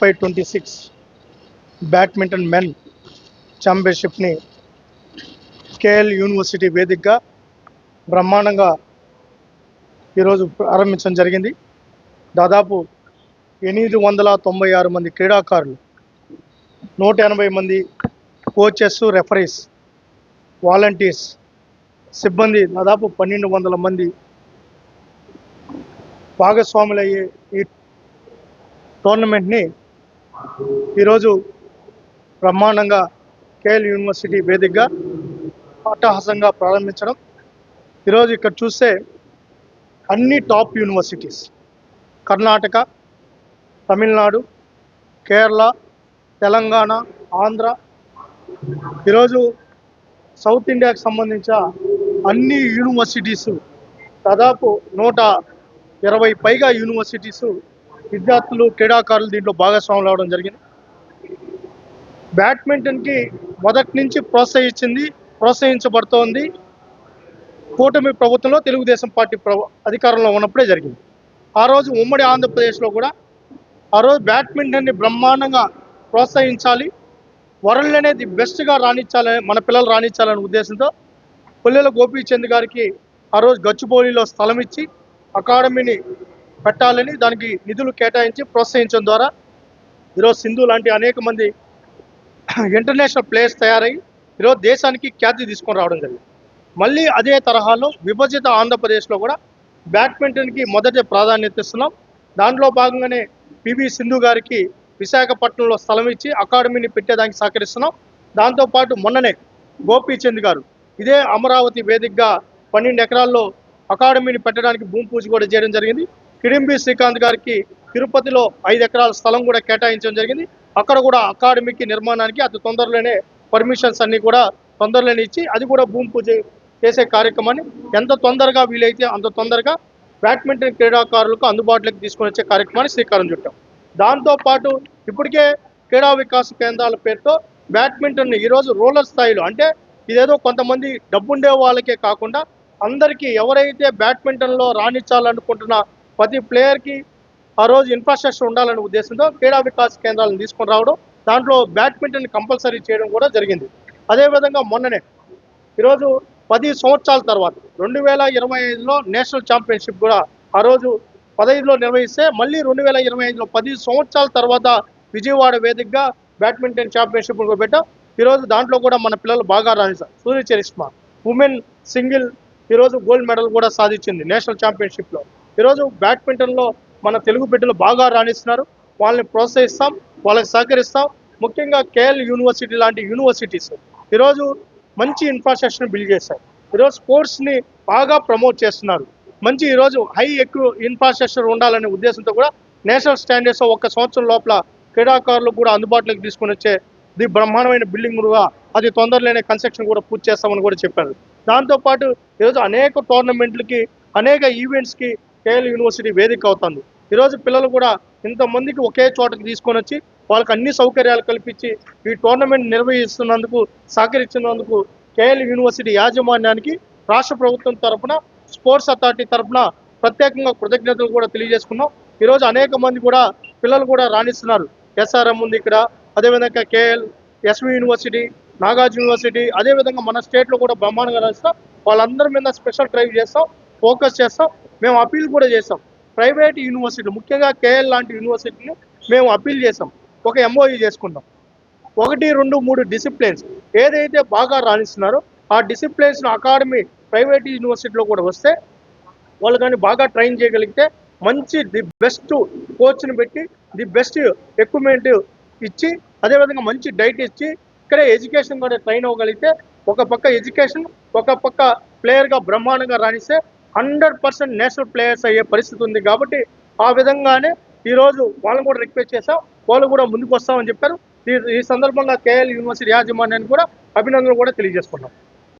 Five twenty six badminton men ఛాంపియన్షిప్ని KL university వేదికగా బ్రహ్మాండంగా ఈరోజు ప్రారంభించడం జరిగింది. దాదాపు ఎనిమిది వందల తొంభై ఆరు మంది క్రీడాకారులు నూట ఎనభై మంది కోచెస్ రెఫరీస్ వాలంటీర్స్ సిబ్బంది దాదాపు పన్నెండు వందల మంది భాగస్వాములయ్యే ఈ టోర్నమెంట్ని ఈరోజు బ్రహ్మాండంగా కేఎల్ యూనివర్సిటీ వేదికగా అట్టహాసంగా ప్రారంభించడం. ఈరోజు ఇక్కడ చూస్తే అన్ని టాప్ యూనివర్సిటీస్ కర్ణాటక తమిళనాడు కేరళ తెలంగాణ ఆంధ్ర. ఈరోజు సౌత్ ఇండియాకి సంబంధించిన అన్ని యూనివర్సిటీస్ దాదాపు నూట ఇరవై పైగా యూనివర్సిటీస్ విద్యార్థులు క్రీడాకారులు దీంట్లో భాగస్వాములు అవడం జరిగింది. బ్యాడ్మింటన్కి మొదటి నుంచి ప్రోత్సహించింది ప్రోత్సహించబడుతోంది కూటమి ప్రభుత్వంలో తెలుగుదేశం పార్టీ అధికారంలో ఉన్నప్పుడే జరిగింది. ఆ రోజు ఉమ్మడి ఆంధ్రప్రదేశ్లో కూడా ఆ రోజు బ్యాడ్మింటన్ని బ్రహ్మాండంగా ప్రోత్సహించాలి వరల్డ్ అనేది బెస్ట్గా రాణించాలని మన పిల్లలు రాణించాలనే ఉద్దేశంతో పుల్లెల గోపీచంద్ గారికి ఆ రోజు గచ్చిబౌలిలో స్థలం ఇచ్చి అకాడమీని పెట్టాలని దానికి నిధులు కేటాయించి ప్రోత్సహించడం ద్వారా ఈరోజు సింధు లాంటి అనేక మంది ఇంటర్నేషనల్ ప్లేయర్స్ తయారై ఈరోజు దేశానికి ఖ్యాతి తీసుకొని రావడం జరిగింది. మళ్ళీ అదే తరహాలో విభజిత ఆంధ్రప్రదేశ్లో కూడా బ్యాడ్మింటన్కి మొదటి ప్రాధాన్యత ఇస్తున్నాం. దాంట్లో భాగంగానే పివి సింధు గారికి విశాఖపట్నంలో స్థలం ఇచ్చి అకాడమీని పెట్టేదానికి సహకరిస్తున్నాం. దాంతోపాటు మొన్ననే గోపీచంద్ గారు ఇదే అమరావతి వేదికగా పన్నెండు ఎకరాల్లో అకాడమీని పెట్టడానికి భూమి పూజ కూడా చేయడం జరిగింది. కిడింబి శ్రీకాంత్ గారికి తిరుపతిలో ఐదు ఎకరాల స్థలం కూడా కేటాయించడం జరిగింది. అక్కడ కూడా అకాడమీకి నిర్మాణానికి అతి తొందరలోనే పర్మిషన్స్ అన్నీ కూడా తొందరలోనే ఇచ్చి అది కూడా భూమి పూజ చేసే కార్యక్రమాన్ని ఎంత తొందరగా వీలైతే అంత తొందరగా బ్యాడ్మింటన్ క్రీడాకారులకు అందుబాటులోకి తీసుకుని వచ్చే కార్యక్రమాన్ని శ్రీకారం చుట్టాం. దాంతోపాటు ఇప్పటికే క్రీడా వికాస కేంద్రాల పేరుతో బ్యాడ్మింటన్ ఈరోజు రూరల్ స్థాయిలో అంటే ఇదేదో కొంతమంది డబ్బుండే వాళ్ళకే కాకుండా అందరికీ ఎవరైతే బ్యాడ్మింటన్లో రాణించాలనుకుంటున్న ప్రతి ప్లేయర్కి ఆ రోజు ఇన్ఫ్రాస్ట్రక్చర్ ఉండాలనే ఉద్దేశంతో క్రీడా వికాస్ కేంద్రాలను తీసుకొని రావడం దాంట్లో బ్యాడ్మింటన్ కంపల్సరీ చేయడం కూడా జరిగింది. అదేవిధంగా మొన్ననే ఈరోజు పది సంవత్సరాల తర్వాత రెండు వేల ఇరవై ఐదులో నేషనల్ ఛాంపియన్షిప్ కూడా ఆ రోజు పదహైదులో నిర్వహిస్తే మళ్ళీ రెండు వేల ఇరవై ఐదులో పది సంవత్సరాల తర్వాత విజయవాడ వేదికగా బ్యాడ్మింటన్ ఛాంపియన్షిప్ కూడా పెట్టాం. ఈరోజు దాంట్లో కూడా మన పిల్లలు బాగా రాణిస్తారు సూర్య చరిష్మా ఉమెన్ సింగిల్ ఈరోజు గోల్డ్ మెడల్ కూడా సాధించింది నేషనల్ ఛాంపియన్షిప్లో. ఈరోజు బ్యాడ్మింటన్లో మన తెలుగు బిడ్డలు బాగా రాణిస్తున్నారు. వాళ్ళని ప్రోత్సహిస్తాం వాళ్ళకి సహకరిస్తాం. ముఖ్యంగా కేఎల్ యూనివర్సిటీ లాంటి యూనివర్సిటీస్ ఈరోజు మంచి ఇన్ఫ్రాస్ట్రక్చర్ బిల్డ్ చేశాయి. ఈరోజు స్పోర్ట్స్ని బాగా ప్రమోట్ చేస్తున్నారు. మంచి ఈరోజు హై ఎక్కువ ఇన్ఫ్రాస్ట్రక్చర్ ఉండాలనే ఉద్దేశంతో కూడా నేషనల్ స్టాండర్డ్స్ ఒక సంవత్సరం లోపల క్రీడాకారులు కూడా అందుబాటులోకి తీసుకొని వచ్చే ది బ్రహ్మాండమైన బిల్డింగ్ కూడా అది తొందరలోనే కన్స్ట్రక్షన్ కూడా పూర్తి చేస్తామని కూడా చెప్పారు. దాంతోపాటు ఈరోజు అనేక టోర్నమెంట్లకి అనేక ఈవెంట్స్కి కేఎల్ యూనివర్సిటీ వేదిక అవుతుంది. ఈరోజు పిల్లలు కూడా ఇంతమందికి ఒకే చోటకి తీసుకొని వచ్చి వాళ్ళకి అన్ని సౌకర్యాలు కల్పించి ఈ టోర్నమెంట్ నిర్వహిస్తున్నందుకు సహకరించినందుకు కేఎల్ యూనివర్సిటీ యాజమాన్యానికి రాష్ట్ర ప్రభుత్వం తరఫున స్పోర్ట్స్ అథారిటీ తరపున ప్రత్యేకంగా కృతజ్ఞతలు కూడా తెలియజేసుకున్నాం. ఈరోజు అనేక మంది కూడా పిల్లలు కూడా రాణిస్తున్నారు. ఎస్ఆర్ఎం ఉంది ఇక్కడ అదేవిధంగా KL SV university Nagarjuna university అదేవిధంగా మన స్టేట్లో కూడా బ్రహ్మాండంగా రాస్తాం వాళ్ళందరి మీద స్పెషల్ డ్రైవ్ చేస్తాం. ఫోకస్ చేస్తాం. మేము అపీల్ కూడా చేస్తాం. ప్రైవేట్ యూనివర్సిటీలు ముఖ్యంగా కేఎల్ లాంటి యూనివర్సిటీలు మేము అపీల్ చేసాం ఒక ఎంఓఈ చేసుకుంటాం ఒకటి రెండు మూడు డిసిప్లిన్స్ ఏదైతే బాగా రాణిస్తున్నారో ఆ డిసిప్లిన్స్ను అకాడమీ ప్రైవేట్ యూనివర్సిటీలో కూడా వస్తే వాళ్ళు కానీ బాగా ట్రైన్ చేయగలిగితే మంచి ది బెస్ట్ కోచ్ని పెట్టి ది బెస్ట్ ఎక్విప్మెంట్ ఇచ్చి అదేవిధంగా మంచి డైట్ ఇచ్చి ఇక్కడే ఎడ్యుకేషన్ కూడా ట్రైన్ అవ్వగలిగితే ఒక పక్క ఎడ్యుకేషన్ ఒక పక్క ప్లేయర్గా బ్రహ్మాండంగా రాణిస్తే హండ్రెడ్ పర్సెంట్ నేషనల్ ప్లేయర్స్ అయ్యే పరిస్థితి ఉంది కాబట్టి ఆ విధంగానే ఈరోజు వాళ్ళని కూడా రిక్వెస్ట్ చేశాం. వాళ్ళు కూడా ముందుకు వస్తామని చెప్పారు. ఈ ఈ సందర్భంగా కేఎల్ యూనివర్సిటీ యాజమాన్యాన్ని కూడా అభినందనలు కూడా తెలియజేసుకున్నాం.